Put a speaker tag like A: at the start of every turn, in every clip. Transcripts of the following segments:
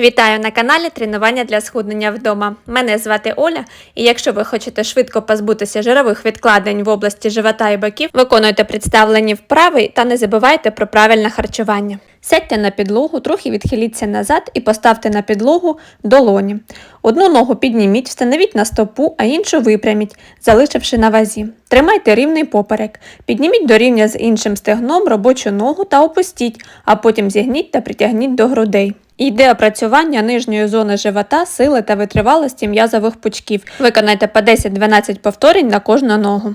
A: Вітаю на каналі Тренування для схуднення вдома. Мене звати Оля, і якщо ви хочете швидко позбутися жирових відкладень в області живота і боків, виконуйте представлені вправи та не забувайте про правильне харчування. Сядьте на підлогу, трохи відхиліться назад і поставте на підлогу долоні. Одну ногу підніміть, встановіть на стопу, а іншу випряміть, залишивши на вазі. Тримайте рівний поперек. Підніміть до рівня з іншим стегном робочу ногу та опустіть, а потім зігніть та притягніть до грудей. Йде опрацювання нижньої зони живота, сили та витривалості м'язових пучків. Виконайте по 10-12 повторень на кожну ногу.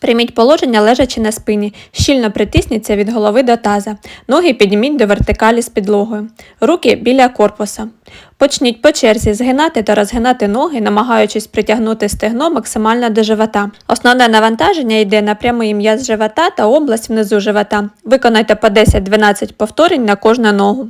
A: Прийміть положення лежачи на спині, щільно притисніться від голови до таза, ноги підніміть до вертикалі з підлогою, руки біля корпуса. Почніть по черзі згинати та розгинати ноги, намагаючись притягнути стегно максимально до живота. Основне навантаження йде на прямий м'яз живота та область внизу живота. Виконайте по 10-12 повторень на кожну ногу.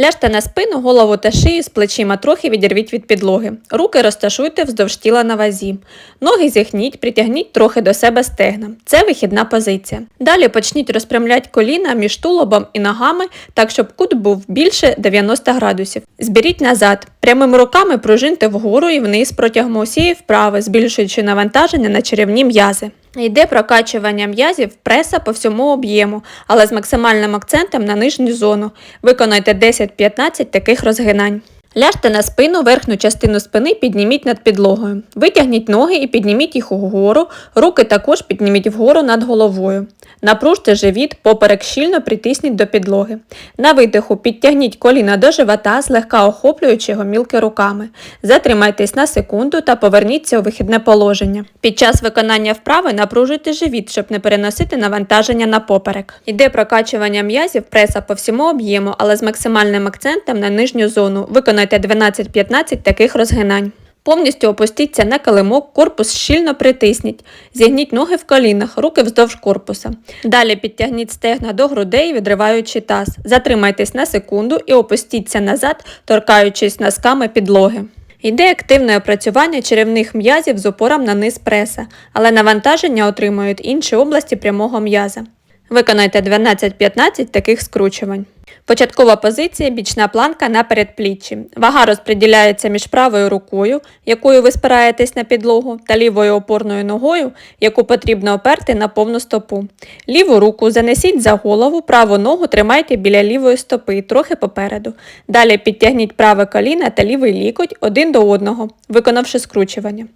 A: Ляжте на спину, голову та шию з плечима трохи відірвіть від підлоги. Руки розташуйте вздовж тіла на вазі. Ноги зігніть, притягніть трохи до себе стегна. Це вихідна позиція. Далі почніть розпрямляти коліна між тулобом і ногами, так щоб кут був більше 90 градусів. Зберіть назад. Прямими руками пружиньте вгору і вниз протягом усієї вправи, збільшуючи навантаження на черевні м'язи. Йде прокачування м'язів преса по всьому об'єму, але з максимальним акцентом на нижню зону. Виконайте 10-15 таких розгинань. Ляжте на спину, верхню частину спини підніміть над підлогою. Витягніть ноги і підніміть їх угору, руки також підніміть вгору над головою. Напружте живіт, поперек щільно притисніть до підлоги. На видиху підтягніть коліна до живота, злегка охоплюючи його мілки руками. Затримайтесь на секунду та поверніться у вихідне положення. Під час виконання вправи напружуйте живіт, щоб не переносити навантаження на поперек. Йде прокачування м'язів преса по всьому об'єму, але з максимальним акцентом на нижню зону. Виконайте 12-15 таких розгинань. Повністю опустіться на килимок, корпус щільно притисніть. Зігніть ноги в колінах, руки вздовж корпуса. Далі підтягніть стегна до грудей, відриваючи таз. Затримайтесь на секунду і опустіться назад, торкаючись носками підлоги. Йде активне опрацювання черевних м'язів з опором на низ преса, але навантаження отримують інші області прямого м'яза. Виконайте 12-15 таких скручувань. Початкова позиція бічна планка на передпліччі. Вага розподіляється між правою рукою, якою ви спираєтесь на підлогу, та лівою опорною ногою, яку потрібно оперти на повну стопу. Ліву руку занесіть за голову, праву ногу тримайте біля лівої стопи, трохи попереду. Далі підтягніть праве коліно та лівий лікоть один до одного, виконавши скручування.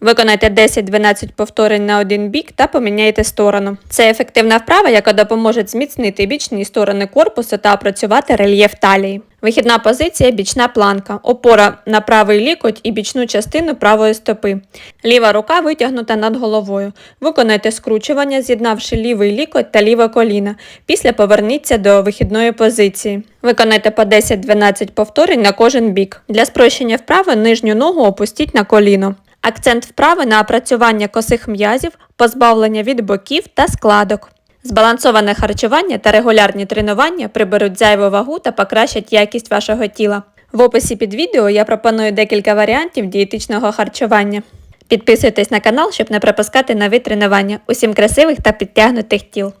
A: Виконайте 10-12 повторень на один бік та поміняйте сторону. Це ефективна вправа, яка допоможе зміцнити бічні сторони корпусу та опрацювати рельєф талії. Вихідна позиція бічна планка, опора на правий лікоть і бічну частину правої стопи. Ліва рука витягнута над головою. Виконайте скручування, з'єднавши лівий лікоть та ліве коліно. Після поверніться до вихідної позиції. Виконайте по 10-12 повторень на кожен бік. Для спрощення вправи нижню ногу опустіть на коліно. Акцент вправи на опрацювання косих м'язів, позбавлення від боків та складок. Збалансоване харчування та регулярні тренування приберуть зайву вагу та покращать якість вашого тіла. В описі під відео я пропоную декілька варіантів дієтичного харчування. Підписуйтесь на канал, щоб не пропускати нові тренування. Усім красивих та підтягнутих тіл!